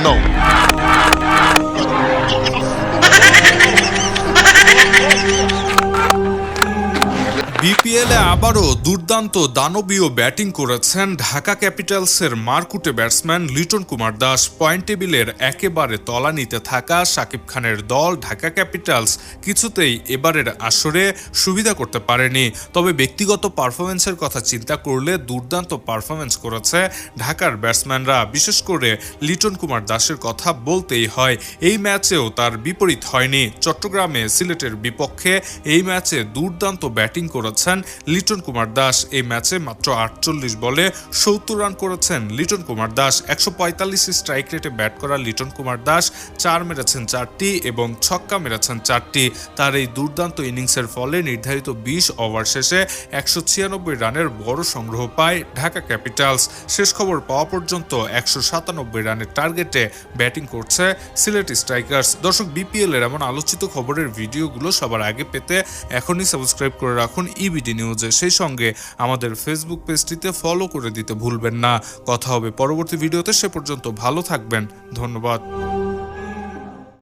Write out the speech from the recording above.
Não. বিপিএলে আবারও দুর্দান্ত দানবীয় ব্যাটিং করেছেন ঢাকা ক্যাপিটালসের মারকুটে ব্যাটসম্যান লিটন কুমার দাস। পয়েন্ট টেবিলের একেবারে তলানিতে থাকা শাকিব খানের দল ঢাকা ক্যাপিটালস কিছুতেই এবারের আসরে সুবিধা করতে পারেনি। তবে ব্যক্তিগত পারফরমেন্সের কথা চিন্তা করলে দুর্দান্ত পারফরমেন্স করেছে ঢাকার ব্যাটসম্যানরা। বিশেষ করে লিটন কুমার দাসের কথা বলতেই হয়, এই ম্যাচেও তার বিপরীত হয়নি। চট্টগ্রামে সিলেটের বিপক্ষে এই ম্যাচে দুর্দান্ত ব্যাটিং করেছেন লিটন কুমার দাস। এই ম্যাচে মাত্র আটচল্লিশ বলে সত্তর রান করেছেন লিটন কুমার দাস। একশো পঁয়তাল্লিশ স্ট্রাইক রেটে ব্যাট করা লিটন কুমার দাস। চার মেরেছেন চারটি এবং ছক্কা মেরেছেন চারটি। তার এই দুর্দান্ত ইনিংসের ফলে নির্ধারিত বিশ ওভার শেষে একশো ছিয়ানব্বই রানের বড় সংগ্রহ পায় ঢাকা ক্যাপিটালস। শেষ খবর পাওয়া পর্যন্ত একশো সাতানব্বই রানের টার্গেটে ব্যাটিং করছে সিলেট স্ট্রাইকার্স দর্শক বিপিএল এর এমন আলোচিত খবরের ভিডিওগুলো সবার আগে পেতে এখনই সাবস্ক্রাইব করে রাখুন ইবিডি নিউজে। সেই সঙ্গে আমাদের ফেসবুক পেজটিতে ফলো করে দিতে ভুলবেন না। কথা হবে পরবর্তী ভিডিওতে। সে পর্যন্ত ভালো থাকবেন। ধন্যবাদ।